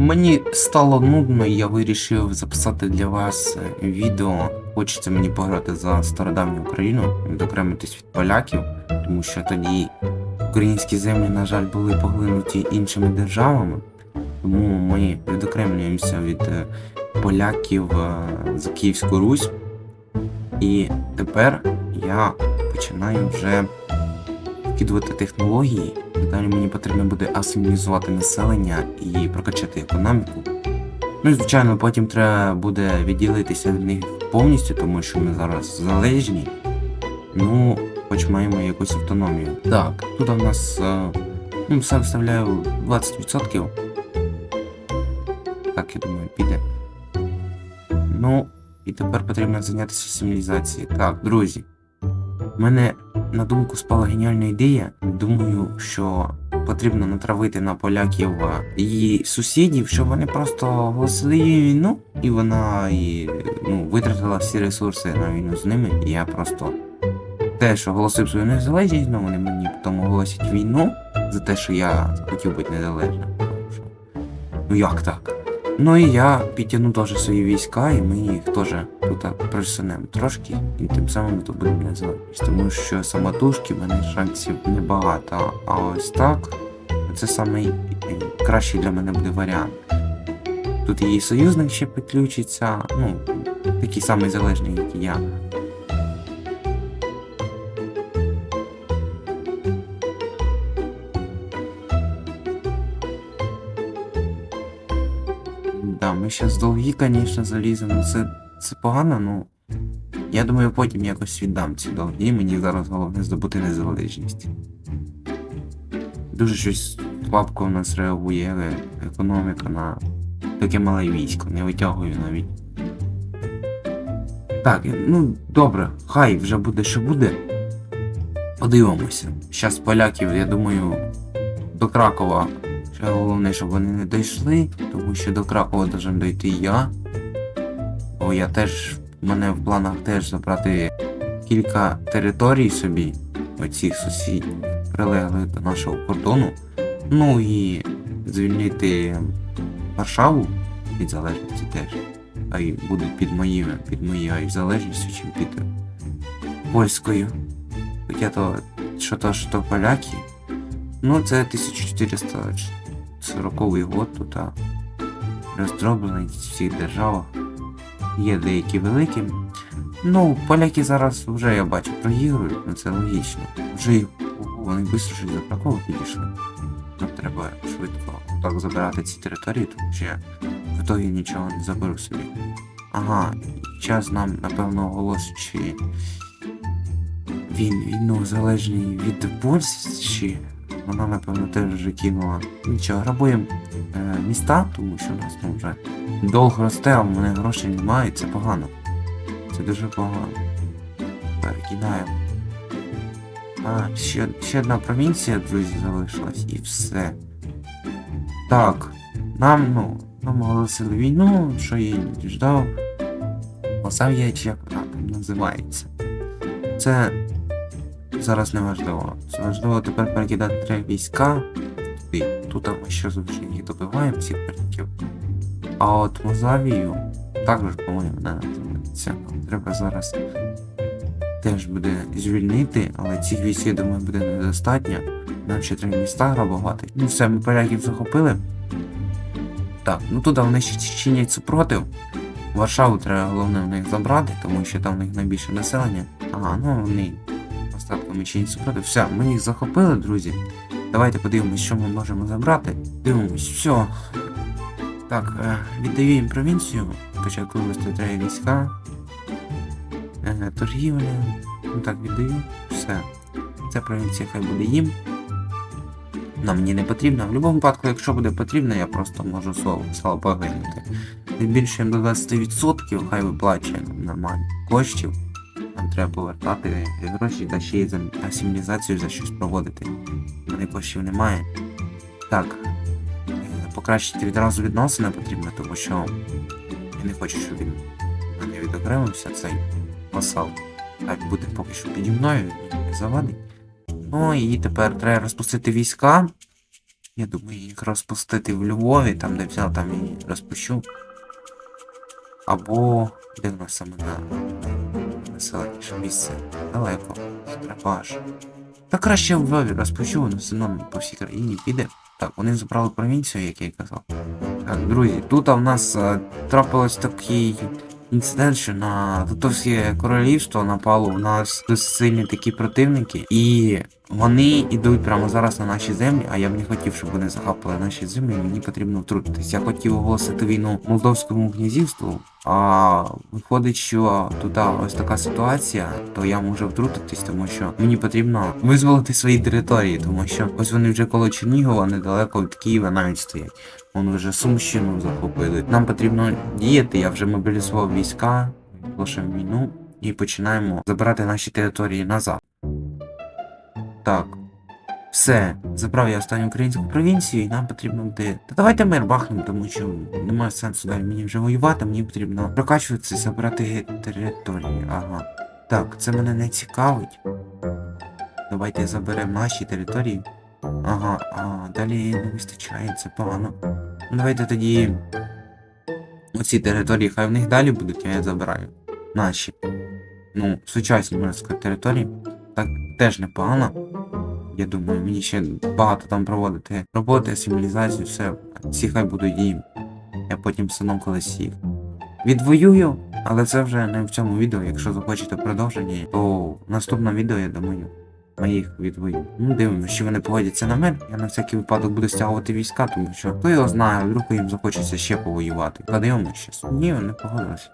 Мені стало нудно, і я вирішив записати для вас е, відео. Хочеться мені пограти за стародавню Україну, відокремитись від поляків, тому що тоді українські землі, на жаль, були поглинуті іншими державами. Тому ми відокремлюємося від е, поляків е, за Київську Русь. І тепер я починаю вже вкидувати технології. Далі мені потрібно буде асимілізувати населення і прокачати економіку. Ну і звичайно, потім треба буде відділитися від них повністю, тому що ми зараз залежні. Ну, хоч маємо якусь автономію. Так, тут у нас е, ну, все вставляю 20%. Так, я думаю, піде. Ну, і тепер потрібно зайнятися асимілізацією. Так, друзі. У мене на думку спала геніальна ідея. Думаю, що потрібно натравити на поляків а, її сусідів, щоб вони просто оголосили їй війну, і вона і, ну, витратила всі ресурси на війну з ними. І я просто теж оголосив свою незалежність, ну вони мені потім оголосять війну за те, що я хотів бути незалежним. Ну як так? Ну і я підтягну теж свої війська, і ми їх теж тут присунемо трошки, і тим самим тут будемо незалежність. Тому що самотужки в мене шансів небагато. А ось так, це самий кращий для мене буде варіант. Тут її союзник ще підключиться, ну, такий самий залежний, як і я. Да, ми зараз долги, звісно, заліземо. Це, це погано, ну. Я думаю, потім якось віддам ці долги. Мені зараз головне здобути незалежність. Дуже щось слабко у нас реагує е, економіка на таке мале військо, не витягую навіть. Так, ну добре, хай вже буде, що буде. Подивимося. Зараз поляків, я думаю, до Кракова Ще головне, щоб вони не дійшли, тому що до Кракова должен дойти я. Бо я теж, в мене в планах теж забрати кілька територій собі, оцих сусідів, прилеглих до нашого кордону. Ну і звільнити Варшаву від залежності теж. А й буде під моїми, під моєю залежністю, чим під польською. Хоча то, що то, що то поляки. Ну, це 1440 год тут роздроблений в всіх державах. Є деякі великі. Ну, поляки зараз вже я бачу проігрують, ну це логічно. Вже їх вони щось за Кракову підійшли. Нам треба швидко так забирати ці території, тому що я в нічого не заберу собі. Ага, час нам, напевно, оголосить, чи він війну залежний від Польщі. Вона, напевно, теж вже кинула. Нічого, грабуємо е, міста, тому що у нас ну, вже довго росте, а в мене грошей немає, і це погано. Це дуже погано. Перекидаємо. А, ще, ще одна провінція, друзі, залишилась, і все. Так, нам, ну, нам оголосили війну, що я не ждав. Чи як вона там називається. Це зараз не важливо. Це важливо тепер перекидати три війська. туди. Тут ми ще завжди їх добиваємо, всіх поляків. А от Мозавію також, по-моєму, не. Треба зараз теж буде звільнити, але цих військ, я думаю, буде недостатньо. Нам ще треба міста грабувати. Ну все, ми поляків захопили. Так, ну туди вони ще чинять супротив. Варшаву треба головне в них забрати, тому що там в них найбільше населення. Ага, ну вони остатками чинять супротив. Все, ми їх захопили, друзі. Давайте подивимось, що ми можемо забрати. Дивимось, все. Так, е, віддаю їм провінцію. Спочатку треба війська. Е, торгівля. Ну так, віддаю. Все. Ця провінція хай буде їм. Нам мені не потрібно. В будь-якому випадку, якщо буде потрібно, я просто можу слово слава поглянути. Тим більше їм до 20% хай виплачує нормально коштів. Нам треба повертати гроші та ще й за асимілізацію за щось проводити. Мене коштів немає. Так. е, Покращити відразу відносини потрібно, тому що я не хочу, щоб він мене відокремився цей васал. Так буде поки що піді мною, не завадить. Ну і тепер треба розпустити війська. Я думаю, їх розпустити в Львові, там де взяв, там і розпущу. Або де саме на населеніше місце. Далеко. Треба. Та краще в Львові все одно по всій країні піде. Так, вони забрали провінцію, як я й казав. Так, друзі, тут в нас а, трапилось такий інцидент, що на Литовське королівство напало у нас досить сильні такі противники, і вони йдуть прямо зараз на наші землі, а я б не хотів, щоб вони захапали наші землі, мені потрібно втрутитись. Я хотів оголосити війну Молдовському князівству, а виходить, що тут ось така ситуація, то я можу втрутитись, тому що мені потрібно визволити свої території, тому що ось вони вже коло Чернігова, недалеко від Києва навіть стоять. Вони вже Сумщину захопили. Нам потрібно діяти. Я вже мобілізував війська, оголошуємо війну і починаємо забирати наші території назад. Так. Все, забрав я останню українську провінцію, і нам потрібно буде. Та давайте мир бахнемо, тому що немає сенсу далі мені вже воювати, мені потрібно прокачуватися, забирати території. Ага. Так, це мене не цікавить. Давайте заберемо наші території. Ага, а далі не вистачає, це погано. Ну, Давайте тоді. Оці території хай в них далі будуть, я забираю. Наші. Ну, сучасні, можна сказати, території. Так теж непогано. Я думаю, мені ще багато там проводити роботи, символізацію, все. Всі хай будуть їм. Я потім одно колись їх відвоюю, але це вже не в цьому відео. Якщо захочете продовження, то в наступному відео, я думаю, ми їх відвоюємо. Ну, дивимося, що вони погодяться на мене. Я на всякий випадок буду стягувати війська, тому що хто його знає, вдруг їм захочеться ще повоювати. Подивимося щас. Ні, вони погодилися.